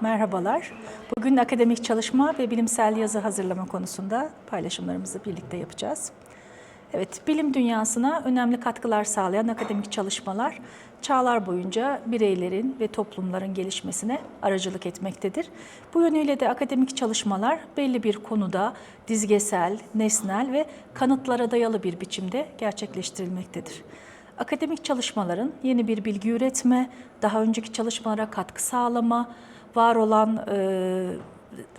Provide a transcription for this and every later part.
Merhabalar. Bugün akademik çalışma ve bilimsel yazı hazırlama konusunda paylaşımlarımızı birlikte yapacağız. Evet, bilim dünyasına önemli katkılar sağlayan akademik çalışmalar çağlar boyunca bireylerin ve toplumların gelişmesine aracılık etmektedir. Bu yönüyle de akademik çalışmalar belli bir konuda dizgesel, nesnel ve kanıtlara dayalı bir biçimde gerçekleştirilmektedir. Akademik çalışmaların yeni bir bilgi üretme, daha önceki çalışmalara katkı sağlama, var olan e,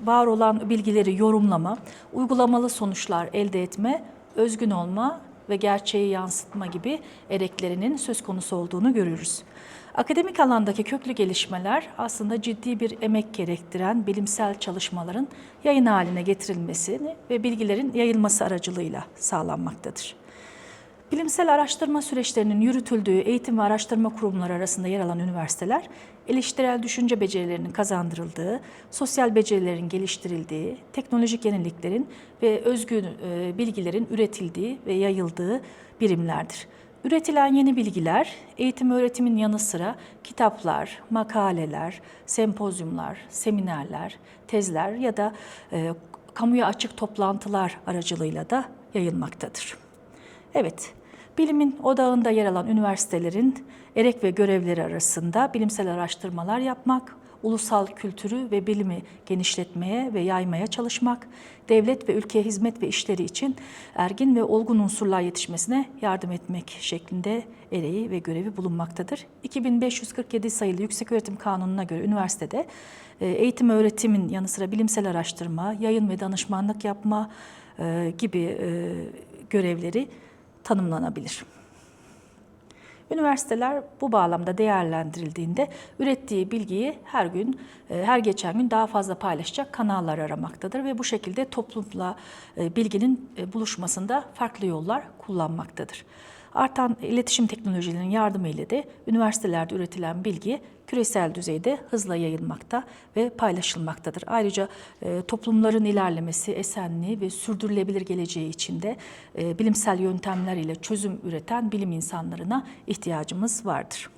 var olan bilgileri yorumlama, uygulamalı sonuçlar elde etme, özgün olma ve gerçeği yansıtma gibi ereklerinin söz konusu olduğunu görürüz. Akademik alandaki köklü gelişmeler aslında ciddi bir emek gerektiren bilimsel çalışmaların yayın haline getirilmesini ve bilgilerin yayılması aracılığıyla sağlanmaktadır. Bilimsel araştırma süreçlerinin yürütüldüğü eğitim ve araştırma kurumları arasında yer alan üniversiteler, eleştirel düşünce becerilerinin kazandırıldığı, sosyal becerilerin geliştirildiği, teknolojik yeniliklerin ve özgün e, bilgilerin üretildiği ve yayıldığı birimlerdir. Üretilen yeni bilgiler, eğitim öğretimin yanı sıra kitaplar, makaleler, sempozyumlar, seminerler, tezler ya da e, kamuya açık toplantılar aracılığıyla da yayılmaktadır. Evet, bilimin odağında yer alan üniversitelerin erek ve görevleri arasında bilimsel araştırmalar yapmak, ulusal kültürü ve bilimi genişletmeye ve yaymaya çalışmak, devlet ve ülkeye hizmet ve işleri için ergin ve olgun unsurlar yetişmesine yardım etmek şeklinde ereği ve görevi bulunmaktadır. 2547 sayılı Yükseköğretim Kanunu'na göre üniversitede e, eğitim öğretimin yanı sıra bilimsel araştırma, yayın ve danışmanlık yapma e, gibi e, görevleri tanımlanabilir. Üniversiteler bu bağlamda değerlendirildiğinde ürettiği bilgiyi her gün, e, her geçen gün daha fazla paylaşacak kanallar aramaktadır ve bu şekilde toplumla e, bilginin e, buluşmasında farklı yollar kullanmaktadır. Artan iletişim teknolojilerinin yardımı ile de üniversitelerde üretilen bilgi küresel düzeyde hızla yayılmakta ve paylaşılmaktadır. Ayrıca e, toplumların ilerlemesi, esenliği ve sürdürülebilir geleceği için de e, bilimsel yöntemler ile çözüm üreten bilim insanlarına ihtiyacımız vardır.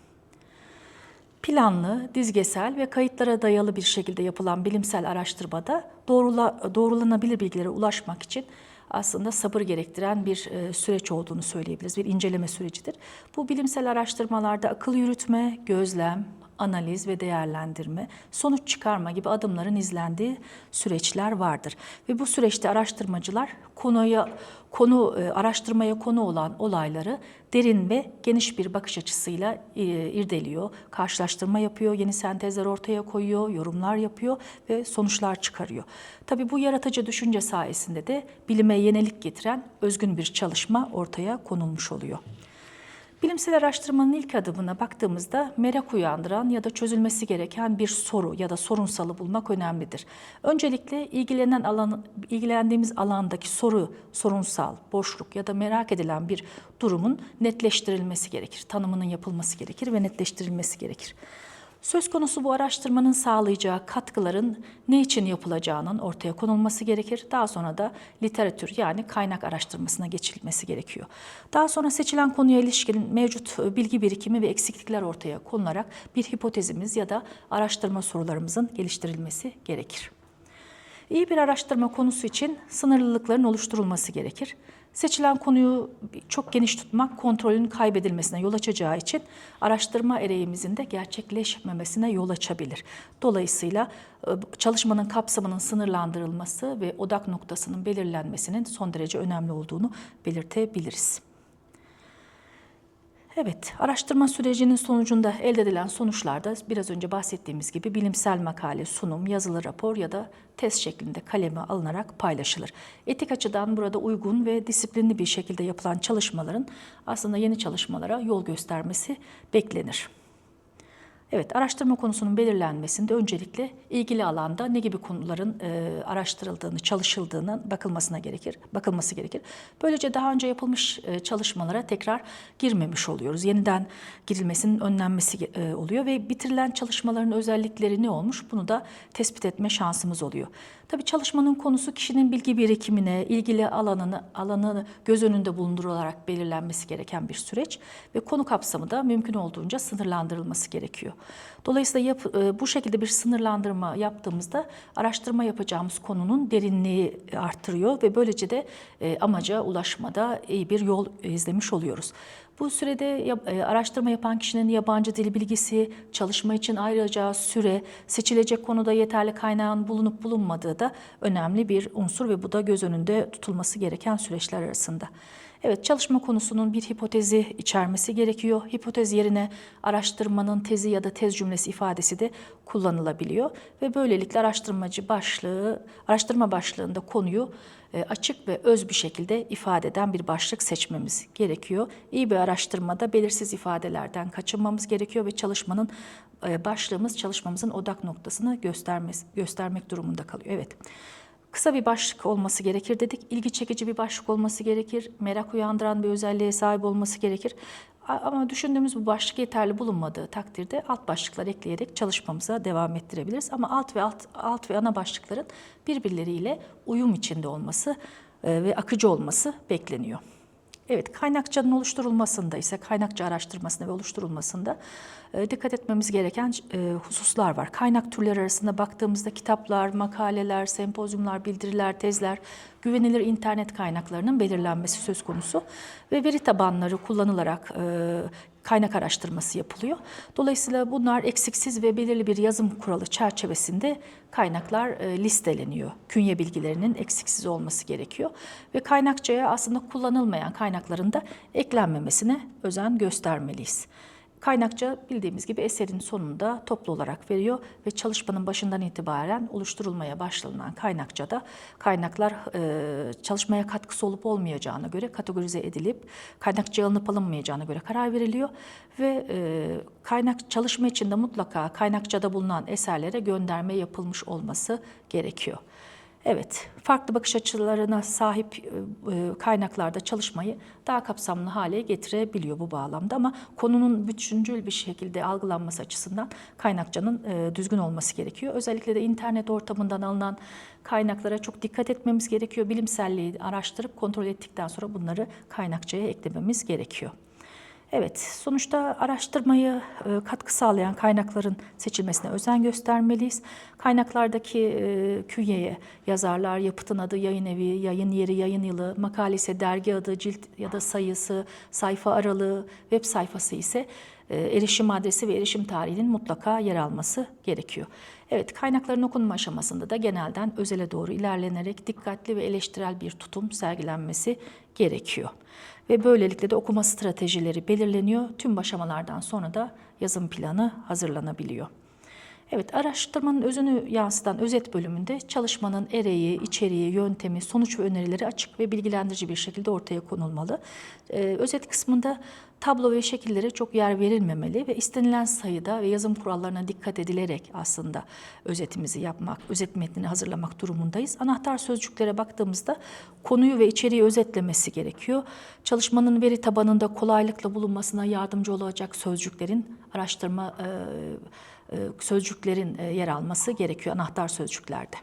Planlı, dizgesel ve kayıtlara dayalı bir şekilde yapılan bilimsel araştırmada doğrula, doğrulanabilir bilgilere ulaşmak için aslında sabır gerektiren bir e, süreç olduğunu söyleyebiliriz. Bir inceleme sürecidir. Bu bilimsel araştırmalarda akıl yürütme, gözlem, analiz ve değerlendirme, sonuç çıkarma gibi adımların izlendiği süreçler vardır. Ve bu süreçte araştırmacılar konuya konu e, araştırmaya konu olan olayları derin ve geniş bir bakış açısıyla e, irdeliyor, karşılaştırma yapıyor, yeni sentezler ortaya koyuyor, yorumlar yapıyor ve sonuçlar çıkarıyor. Tabii bu yaratıcı düşünce sayesinde de bilime yenilik getiren özgün bir çalışma ortaya konulmuş oluyor. Bilimsel araştırmanın ilk adımına baktığımızda merak uyandıran ya da çözülmesi gereken bir soru ya da sorunsalı bulmak önemlidir. Öncelikle ilgilenen alan, ilgilendiğimiz alandaki soru, sorunsal, boşluk ya da merak edilen bir durumun netleştirilmesi gerekir. Tanımının yapılması gerekir ve netleştirilmesi gerekir. Söz konusu bu araştırmanın sağlayacağı katkıların ne için yapılacağının ortaya konulması gerekir. Daha sonra da literatür yani kaynak araştırmasına geçilmesi gerekiyor. Daha sonra seçilen konuya ilişkin mevcut bilgi birikimi ve eksiklikler ortaya konularak bir hipotezimiz ya da araştırma sorularımızın geliştirilmesi gerekir. İyi bir araştırma konusu için sınırlılıkların oluşturulması gerekir. Seçilen konuyu çok geniş tutmak kontrolün kaybedilmesine yol açacağı için araştırma ereğimizin de gerçekleşmemesine yol açabilir. Dolayısıyla e, çalışmanın kapsamının sınırlandırılması ve odak noktasının belirlenmesinin son derece önemli olduğunu belirtebiliriz. Evet, araştırma sürecinin sonucunda elde edilen sonuçlarda biraz önce bahsettiğimiz gibi bilimsel makale, sunum, yazılı rapor ya da test şeklinde kaleme alınarak paylaşılır. Etik açıdan burada uygun ve disiplinli bir şekilde yapılan çalışmaların aslında yeni çalışmalara yol göstermesi beklenir. Evet, araştırma konusunun belirlenmesinde öncelikle ilgili alanda ne gibi konuların e, araştırıldığını, çalışıldığına bakılmasına gerekir, bakılması gerekir. Böylece daha önce yapılmış e, çalışmalara tekrar girmemiş oluyoruz. Yeniden girilmesinin önlenmesi e, oluyor ve bitirilen çalışmaların özellikleri ne olmuş bunu da tespit etme şansımız oluyor. Tabii çalışmanın konusu kişinin bilgi birikimine, ilgili alanını, alanını göz önünde bulundurularak belirlenmesi gereken bir süreç ve konu kapsamı da mümkün olduğunca sınırlandırılması gerekiyor. Dolayısıyla yap- e, bu şekilde bir sınırlandırma yaptığımızda araştırma yapacağımız konunun derinliği artırıyor ve böylece de e, amaca ulaşmada iyi bir yol izlemiş oluyoruz. Bu sürede e, araştırma yapan kişinin yabancı dil bilgisi, çalışma için ayıracağı süre, seçilecek konuda yeterli kaynağın bulunup bulunmadığı da önemli bir unsur ve bu da göz önünde tutulması gereken süreçler arasında. Evet, çalışma konusunun bir hipotezi içermesi gerekiyor. Hipotez yerine araştırmanın tezi ya da tez cümlesi ifadesi de kullanılabiliyor ve böylelikle araştırmacı başlığı, araştırma başlığında konuyu e, açık ve öz bir şekilde ifade eden bir başlık seçmemiz gerekiyor. İyi bir araştırmada belirsiz ifadelerden kaçınmamız gerekiyor ve çalışmanın e, başlığımız çalışmamızın odak noktasını göstermek durumunda kalıyor. Evet. Kısa bir başlık olması gerekir dedik. İlgi çekici bir başlık olması gerekir. Merak uyandıran bir özelliğe sahip olması gerekir. Ama düşündüğümüz bu başlık yeterli bulunmadığı takdirde alt başlıklar ekleyerek çalışmamıza devam ettirebiliriz. Ama alt ve alt, alt ve ana başlıkların birbirleriyle uyum içinde olması e, ve akıcı olması bekleniyor. Evet, kaynakçanın oluşturulmasında ise kaynakça araştırmasında ve oluşturulmasında e, dikkat etmemiz gereken e, hususlar var. Kaynak türleri arasında baktığımızda kitaplar, makaleler, sempozyumlar, bildiriler, tezler, güvenilir internet kaynaklarının belirlenmesi söz konusu ve veri tabanları kullanılarak e, kaynak araştırması yapılıyor. Dolayısıyla bunlar eksiksiz ve belirli bir yazım kuralı çerçevesinde kaynaklar e, listeleniyor. Künye bilgilerinin eksiksiz olması gerekiyor ve kaynakçaya aslında kullanılmayan kaynakların da eklenmemesine özen göstermeliyiz. Kaynakça bildiğimiz gibi eserin sonunda toplu olarak veriyor ve çalışmanın başından itibaren oluşturulmaya başlanılan kaynakçada kaynaklar e, çalışmaya katkısı olup olmayacağına göre kategorize edilip kaynakçaya alınıp alınmayacağına göre karar veriliyor ve e, kaynak çalışma içinde mutlaka kaynakçada bulunan eserlere gönderme yapılmış olması gerekiyor. Evet, farklı bakış açılarına sahip e, e, kaynaklarda çalışmayı daha kapsamlı hale getirebiliyor bu bağlamda ama konunun bütüncül bir şekilde algılanması açısından kaynakçanın e, düzgün olması gerekiyor. Özellikle de internet ortamından alınan kaynaklara çok dikkat etmemiz gerekiyor. Bilimselliği araştırıp kontrol ettikten sonra bunları kaynakçaya eklememiz gerekiyor. Evet, sonuçta araştırmayı e, katkı sağlayan kaynakların seçilmesine özen göstermeliyiz. Kaynaklardaki e, künyeye yazarlar, yapıtın adı, yayın evi, yayın yeri, yayın yılı, makale ise dergi adı, cilt ya da sayısı, sayfa aralığı, web sayfası ise e, erişim adresi ve erişim tarihinin mutlaka yer alması gerekiyor. Evet, kaynakların okunma aşamasında da genelden özele doğru ilerlenerek dikkatli ve eleştirel bir tutum sergilenmesi gerekiyor. Ve böylelikle de okuma stratejileri belirleniyor. Tüm aşamalardan sonra da yazım planı hazırlanabiliyor. Evet, araştırmanın özünü yansıtan özet bölümünde çalışmanın ereği, içeriği, yöntemi, sonuç ve önerileri açık ve bilgilendirici bir şekilde ortaya konulmalı. Ee, özet kısmında tablo ve şekillere çok yer verilmemeli ve istenilen sayıda ve yazım kurallarına dikkat edilerek aslında özetimizi yapmak, özet metnini hazırlamak durumundayız. Anahtar sözcüklere baktığımızda konuyu ve içeriği özetlemesi gerekiyor. Çalışmanın veri tabanında kolaylıkla bulunmasına yardımcı olacak sözcüklerin araştırma e, sözcüklerin e, yer alması gerekiyor anahtar sözcüklerde.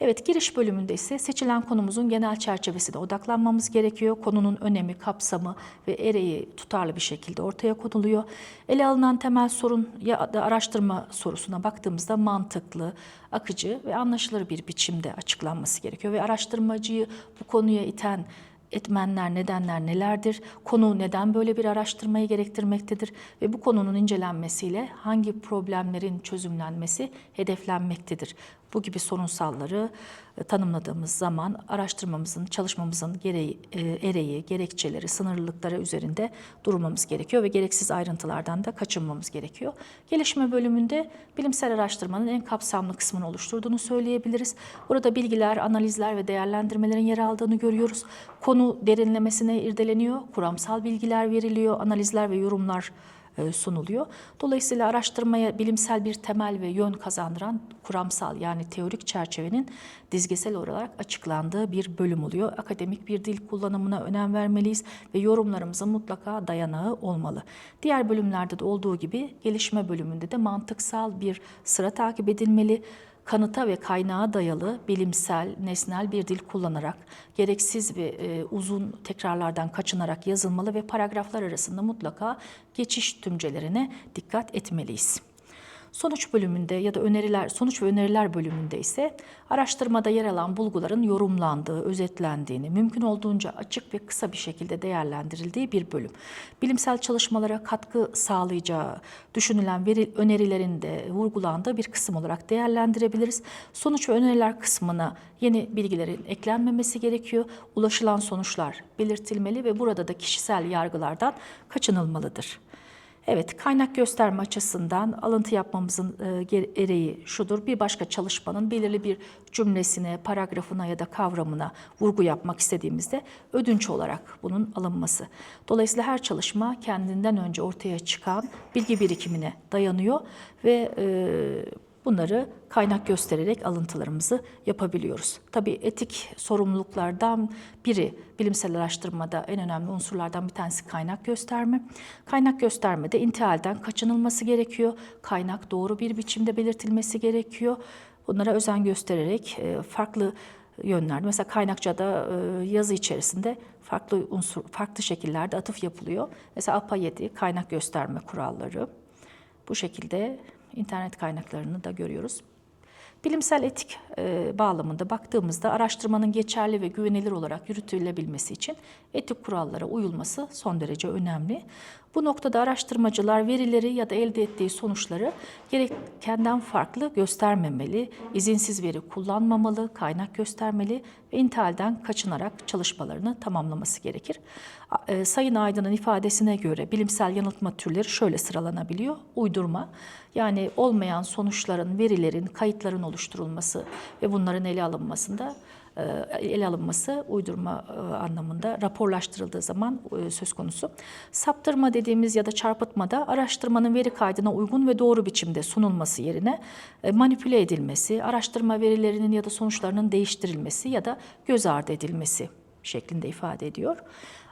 Evet, giriş bölümünde ise seçilen konumuzun genel çerçevesine odaklanmamız gerekiyor. Konunun önemi, kapsamı ve ereği tutarlı bir şekilde ortaya konuluyor. Ele alınan temel sorun ya da araştırma sorusuna baktığımızda mantıklı, akıcı ve anlaşılır bir biçimde açıklanması gerekiyor. Ve araştırmacıyı bu konuya iten etmenler, nedenler nelerdir? Konu neden böyle bir araştırmayı gerektirmektedir? Ve bu konunun incelenmesiyle hangi problemlerin çözümlenmesi hedeflenmektedir? Bu gibi sorunsalları e, tanımladığımız zaman araştırmamızın, çalışmamızın gereği, e, ereği, gerekçeleri, sınırlılıkları üzerinde durmamız gerekiyor ve gereksiz ayrıntılardan da kaçınmamız gerekiyor. Gelişme bölümünde bilimsel araştırmanın en kapsamlı kısmını oluşturduğunu söyleyebiliriz. Burada bilgiler, analizler ve değerlendirmelerin yer aldığını görüyoruz. Konu derinlemesine irdeleniyor, kuramsal bilgiler veriliyor, analizler ve yorumlar sunuluyor. Dolayısıyla araştırmaya bilimsel bir temel ve yön kazandıran kuramsal yani teorik çerçevenin dizgesel olarak açıklandığı bir bölüm oluyor. Akademik bir dil kullanımına önem vermeliyiz ve yorumlarımızın mutlaka dayanağı olmalı. Diğer bölümlerde de olduğu gibi gelişme bölümünde de mantıksal bir sıra takip edilmeli kanıta ve kaynağa dayalı bilimsel, nesnel bir dil kullanarak gereksiz ve e, uzun tekrarlardan kaçınarak yazılmalı ve paragraflar arasında mutlaka geçiş tümcelerine dikkat etmeliyiz. Sonuç bölümünde ya da öneriler, sonuç ve öneriler bölümünde ise araştırmada yer alan bulguların yorumlandığı, özetlendiğini, mümkün olduğunca açık ve kısa bir şekilde değerlendirildiği bir bölüm. Bilimsel çalışmalara katkı sağlayacağı düşünülen veri önerilerin de vurgulandığı bir kısım olarak değerlendirebiliriz. Sonuç ve öneriler kısmına yeni bilgilerin eklenmemesi gerekiyor. Ulaşılan sonuçlar belirtilmeli ve burada da kişisel yargılardan kaçınılmalıdır. Evet, kaynak gösterme açısından alıntı yapmamızın e, gereği şudur. Bir başka çalışmanın belirli bir cümlesine, paragrafına ya da kavramına vurgu yapmak istediğimizde ödünç olarak bunun alınması. Dolayısıyla her çalışma kendinden önce ortaya çıkan bilgi birikimine dayanıyor ve e, Bunları kaynak göstererek alıntılarımızı yapabiliyoruz. Tabii etik sorumluluklardan biri bilimsel araştırmada en önemli unsurlardan bir tanesi kaynak gösterme. Kaynak göstermede intihalden kaçınılması gerekiyor. Kaynak doğru bir biçimde belirtilmesi gerekiyor. Bunlara özen göstererek e, farklı yönlerde mesela kaynakçada e, yazı içerisinde farklı unsur farklı şekillerde atıf yapılıyor. Mesela APA 7 kaynak gösterme kuralları. Bu şekilde internet kaynaklarını da görüyoruz. Bilimsel etik e, bağlamında baktığımızda araştırmanın geçerli ve güvenilir olarak yürütülebilmesi için etik kurallara uyulması son derece önemli. Bu noktada araştırmacılar verileri ya da elde ettiği sonuçları gerekenden farklı göstermemeli, izinsiz veri kullanmamalı, kaynak göstermeli ve intihalden kaçınarak çalışmalarını tamamlaması gerekir. E, Sayın Aydın'ın ifadesine göre bilimsel yanıltma türleri şöyle sıralanabiliyor. Uydurma, yani olmayan sonuçların, verilerin, kayıtların oluşturulması ve bunların ele alınmasında ele alınması uydurma e, anlamında raporlaştırıldığı zaman e, söz konusu. Saptırma dediğimiz ya da çarpıtmada araştırmanın veri kaydına uygun ve doğru biçimde sunulması yerine manipüle edilmesi, araştırma verilerinin ya da sonuçlarının değiştirilmesi ya da göz ardı edilmesi şeklinde ifade ediyor.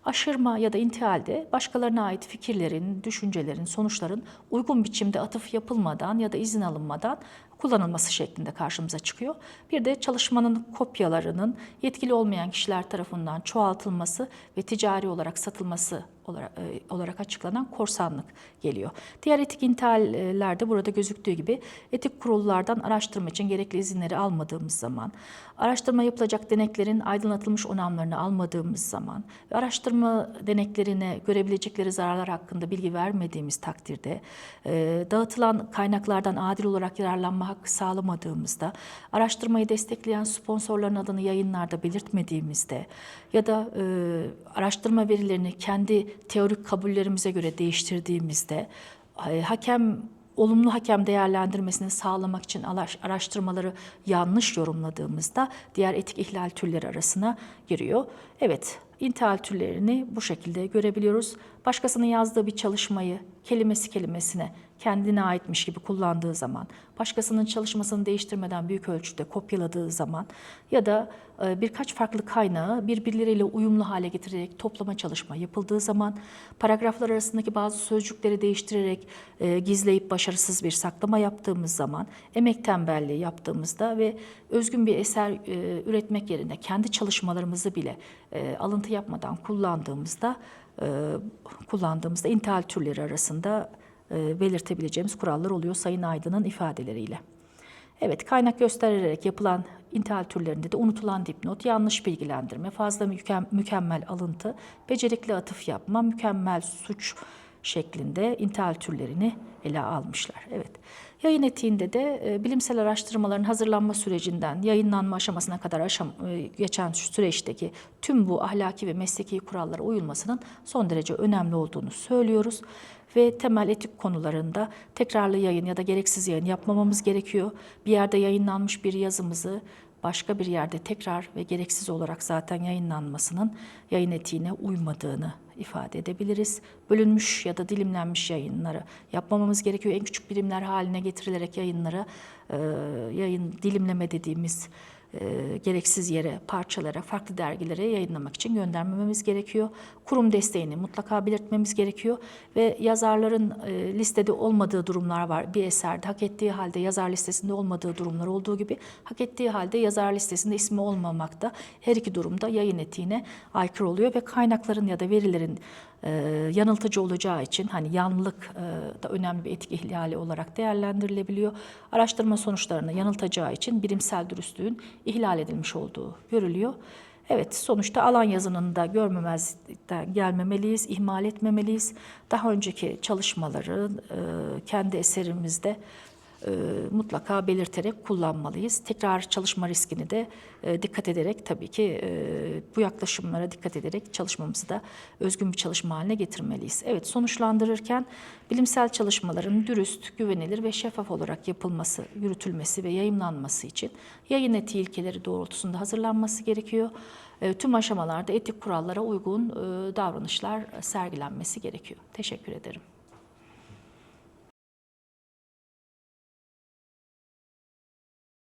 Aşırma ya da intihalde başkalarına ait fikirlerin, düşüncelerin, sonuçların uygun biçimde atıf yapılmadan ya da izin alınmadan kullanılması şeklinde karşımıza çıkıyor. Bir de çalışmanın kopyalarının yetkili olmayan kişiler tarafından çoğaltılması ve ticari olarak satılması olarak, e, olarak açıklanan korsanlık geliyor. Diğer etik intihallerde burada gözüktüğü gibi etik kurullardan araştırma için gerekli izinleri almadığımız zaman, araştırma yapılacak deneklerin aydınlatılmış onamlarını almadığımız zaman ve araştırma deneklerine görebilecekleri zararlar hakkında bilgi vermediğimiz takdirde, e, dağıtılan kaynaklardan adil olarak yararlanma hakkı sağlamadığımızda, araştırmayı destekleyen sponsorların adını yayınlarda belirtmediğimizde ya da e, araştırma verilerini kendi teorik kabullerimize göre değiştirdiğimizde, e, hakem olumlu hakem değerlendirmesini sağlamak için araştırmaları yanlış yorumladığımızda diğer etik ihlal türleri arasına giriyor. Evet, intihal türlerini bu şekilde görebiliyoruz. Başkasının yazdığı bir çalışmayı kelimesi kelimesine kendine aitmiş gibi kullandığı zaman, başkasının çalışmasını değiştirmeden büyük ölçüde kopyaladığı zaman ya da e, birkaç farklı kaynağı birbirleriyle uyumlu hale getirerek toplama çalışma yapıldığı zaman, paragraflar arasındaki bazı sözcükleri değiştirerek e, gizleyip başarısız bir saklama yaptığımız zaman, emek tembelliği yaptığımızda ve özgün bir eser e, üretmek yerine kendi çalışmalarımızı bile alıntı yapmadan kullandığımızda kullandığımızda intihal türleri arasında e, belirtebileceğimiz kurallar oluyor Sayın Aydın'ın ifadeleriyle. Evet, kaynak göstererek yapılan intihal türlerinde de unutulan dipnot, yanlış bilgilendirme, fazla mükemmel alıntı, becerikli atıf yapma, mükemmel suç şeklinde intihal türlerini ele almışlar. Evet. Yayın etiğinde de e, bilimsel araştırmaların hazırlanma sürecinden yayınlanma aşamasına kadar aşam, e, geçen süreçteki tüm bu ahlaki ve mesleki kurallara uyulmasının son derece önemli olduğunu söylüyoruz ve temel etik konularında tekrarlı yayın ya da gereksiz yayın yapmamamız gerekiyor. Bir yerde yayınlanmış bir yazımızı başka bir yerde tekrar ve gereksiz olarak zaten yayınlanmasının yayın etiğine uymadığını ifade edebiliriz. Bölünmüş ya da dilimlenmiş yayınları yapmamamız gerekiyor. En küçük birimler haline getirilerek yayınlara yayın dilimleme dediğimiz e, gereksiz yere, parçalara, farklı dergilere yayınlamak için göndermememiz gerekiyor. Kurum desteğini mutlaka belirtmemiz gerekiyor ve yazarların e, listede olmadığı durumlar var. Bir eserde hak ettiği halde yazar listesinde olmadığı durumlar olduğu gibi hak ettiği halde yazar listesinde ismi olmamakta her iki durumda yayın etiğine aykırı oluyor ve kaynakların ya da verilerin e, yanıltıcı olacağı için hani yanlılık e, da önemli bir etik ihlali olarak değerlendirilebiliyor. Araştırma sonuçlarını yanıltacağı için bilimsel dürüstlüğün ihlal edilmiş olduğu görülüyor. Evet sonuçta alan yazınını da görmemezlikten gelmemeliyiz, ihmal etmemeliyiz. Daha önceki çalışmaları e, kendi eserimizde e, mutlaka belirterek kullanmalıyız. Tekrar çalışma riskini de e, dikkat ederek tabii ki e, bu yaklaşımlara dikkat ederek çalışmamızı da özgün bir çalışma haline getirmeliyiz. Evet sonuçlandırırken bilimsel çalışmaların dürüst, güvenilir ve şeffaf olarak yapılması, yürütülmesi ve yayımlanması için yayın etiği ilkeleri doğrultusunda hazırlanması gerekiyor. E, Tüm aşamalarda etik kurallara uygun e, davranışlar sergilenmesi gerekiyor. Teşekkür ederim.